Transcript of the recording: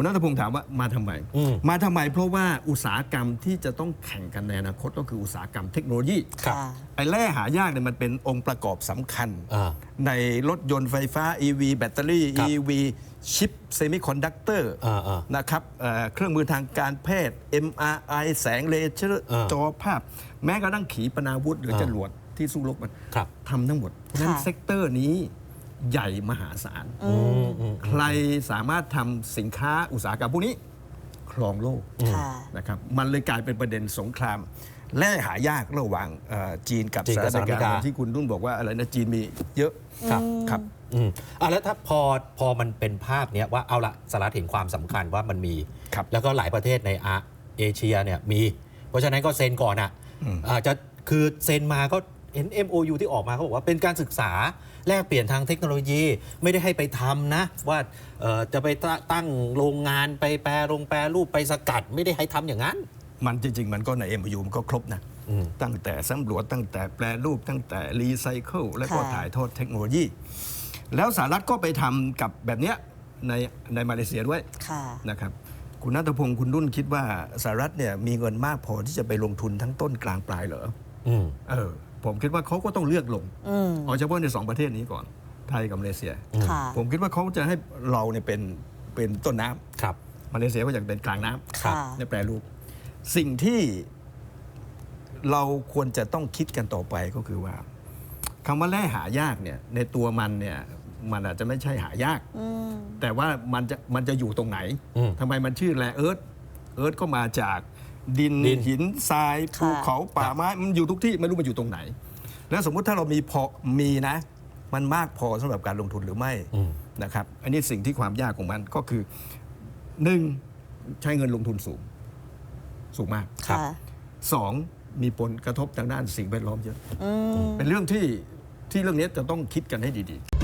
คุณนัทพงศ์ถามว่ามาทำไมอืมมาทำไมเพราะว่าอุตสาหกรรมที่จะต้องแข่งกันในอนาคตก็คืออุตสาหกรรมเทคโนโลยีครับค่ะไอ้แร่หายากเนี่ยมันเป็นองค์ประกอบสำคัญอ่าในรถยนต์ไฟฟ้า EV แบตเตอรี่ครับ EV ชิปเซมิคอนดักเตอร์อ่าอ่านะครับเอ่อเครื่องมือทางการแพทย์ MRI แสงเลเซอร์อ่าจอภาพ แม้กระทั่งขีปนาวุธหรืออ่าจรวดที่สู้รบมันครับทำทั้งหมดเพราะฉะนั้นค่ะเซกเตอร์นี้ ใหญ่มหาศาลอืมอืมใครสามารถทำสินค้าอุตสาหกรรมพวกนี้ ครองโลกค่ะนะครับมันเลยกลายเป็นประเด็นสงคราม แร่หายากระหว่างเอ่อจีนกับจีนสหกัรับฐอเมริสหรัฐอเมริกากา ที่คุณนุ่นบอกว่าอะไรนะจีนมีเยอะครับครับ อืมอะแล้วถ้าพอพอมันเป็นภาพเนี้ยว่าเอาละสหรัฐเห็นความสำคัญว่ามันมี ครับแล้วก็หลายประเทศในอาเอเชียเนี่ยมี เพราะฉะนั้นก็เซ็นก่อนอะอาจจะคือเซ็นมาก็ เห็น MOU ที่ออกมาเขาบอกว่าเป็นการศึกษาแลกเปลี่ยนทางเทคโนโลยีไม่ได้ให้ไปทำนะ ว่าเอ่อจะไปตั้งโรงงานไปแปรโรงแปรรูปไปสกัด ไม่ได้ให้ทำอย่างนั้น มันจริง ๆ มันก็ใน MOU มันก็ครบนะอืมตั้งแต่สำรวจตั้งแต่แปรรูปตั้งแต่รีไซเคิลแล้วก็ค่ะถ่ายทอดเทคโนโลยี แล้วสหรัฐก็ไปทำกับแบบเนี้ยในในมาเลเซียด้วยค่ะนะครับคุณนัทพงศ์คุณนุ่นคิดว่าสหรัฐเนี่ยมีเงินมากพอที่จะไปลงทุนทั้งต้นกลางปลายเหรออืมเออ ผมคิดว่าเขาก็ต้องเลือกลงอืมเอาเฉพาะในสองประเทศนี้ก่อนไทยกับมาเลเซียค่ะผมคิดว่าเขาจะให้เราเนี่ยเป็นเป็นต้นน้ำครับมาเลเซียก็อยากเป็นกลางน้ำค่ะในแปรรูป สิ่งที่เราควรจะต้องคิดกันต่อไปก็คือว่าคำว่าแร่หายากเนี่ยในตัวมันเนี่ยมันอาจจะไม่ใช่หายากอืมแต่ว่ามันจะมันจะอยู่ตรงไหนอืมทำไมมันชื่อแร่เอิร์ธเอิร์ธก็มาจาก ดินดิน หินทรายภูค่ะเขาป่าไม้มันอยู่ทุกที่ไม่รู้มันอยู่ตรงไหน แล้วสมมุติถ้าเรามีพอมีนะ มันมากพอสำหรับการลงทุนหรือไม่อืมนะครับ อันนี้สิ่งที่ความยากของมันก็คือหนึ่งใช้เงินลงทุนสูง สูงมากครับค่ะสองมีผลกระทบทางด้านสิ่งแวดล้อมเยอะอืมเป็นเรื่องที่ที่เรื่องนี้จะต้องคิดกันให้ดี ๆ